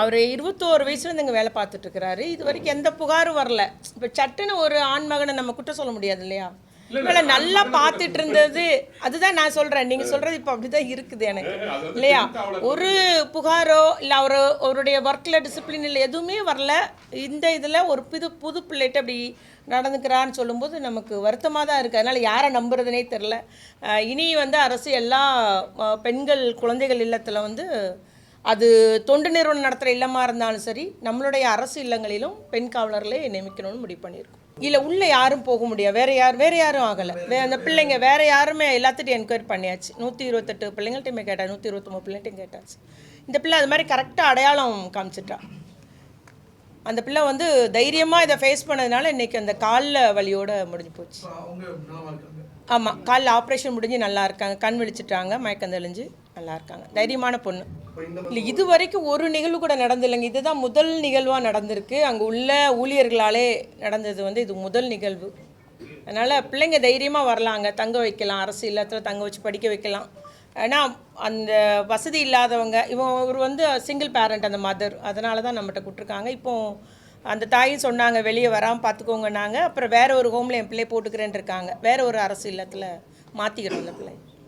அவர் இருபத்தோரு வயசுல இங்கே வேலை பார்த்துட்டு இருக்கிறாரு இது வரைக்கும் எந்த புகாரும் வரல. இப்போ சட்டுன்னு ஒரு ஆண் மகனை நம்ம குற்றம் சொல்ல முடியாது இல்லையா? இவளை நல்லா பார்த்துட்டு இருந்தது அதுதான் நான் சொல்கிறேன் நீங்கள் சொல்கிறது இப்போ அப்படி தான் இருக்குது எனக்கு. இல்லையா? ஒரு புகாரோ இல்லை அவர் அவருடைய ஒர்க்கில் டிசிப்ளின் இல்லை எதுவுமே வரல. இந்த இதில் ஒரு புது புது பிள்ளைகிட்ட அப்படி நடந்துக்கிறான்னு சொல்லும்போது நமக்கு வருத்தமாக தான் இருக்குது அதனால் யாரை நம்புறதுனே தெரில இனி வந்து அரசு எல்லா பெண்கள் குழந்தைகள் இல்லத்தில் வந்து அது தொண்டு நிறுவனம் நடத்துகிற இல்லமாக இருந்தாலும் சரி நம்மளுடைய அரசு இல்லங்களிலும் பெண் காவலர்களே நியமிக்கணும்னு முடிவு பண்ணியிருக்கோம். இல்லை உள்ளே யாரும் போக முடியாது. வேறு யார் வேறு யாரும் ஆகலை. வே அந்த பிள்ளைங்க வேறு யாருமே எல்லாத்துட்டையும் என்கொயரி பண்ணியாச்சு. நூற்றி இருபத்தெட்டு பிள்ளைங்கள்ட்டையுமே கேட்டாச்சு. நூற்றி இருபத்தொம்பது பிள்ளைங்கள்ட்டையும் கேட்டாச்சு. இந்த பிள்ளை அது மாதிரி கரெக்டாக அடையாளம் காமிச்சிட்டா. அந்த பிள்ளை வந்து தைரியமாக இதை ஃபேஸ் பண்ணதுனால இன்றைக்கி அந்த காலில் வலியோட முடிஞ்சு போச்சு. ஆமாம் காலில் ஆப்ரேஷன் முடிஞ்சு நல்லா இருக்காங்க. கண் விழிச்சிட்டாங்க மயக்கம் தெளிஞ்சு நல்லா இருக்காங்க. தைரியமான பொண்ணு. இல்லை இது வரைக்கும் ஒரு நிகழ்வு கூட நடந்தில்லைங்க. இதுதான் முதல் நிகழ்வாக நடந்திருக்கு. அங்கே உள்ள ஊழியர்களாலே நடந்தது வந்து இது முதல் நிகழ்வு. அதனால் பிள்ளைங்க தைரியமாக வரலாங்க. தங்க வைக்கலாம் அரசு இல்லத்தில் தங்க வச்சு படிக்க வைக்கலாம். ஏன்னா அந்த வசதி இல்லாதவங்க இவங்க இவர் வந்து சிங்கிள் பேரண்ட் அந்த மதர் அதனால தான் நம்மகிட்ட கொடுத்துருக்காங்க. இப்போ அந்த தாயும் சொன்னாங்க வெளியே வராமல் பார்த்துக்கோங்கன்னாங்க அப்புறம் வேற ஒரு ஹோமில் என் பிள்ளை போட்டுக்கிறேன்னு இருக்காங்க. வேற ஒரு அரசு இல்லத்தில் மாற்றிக்கிறோம் அந்த பிள்ளை.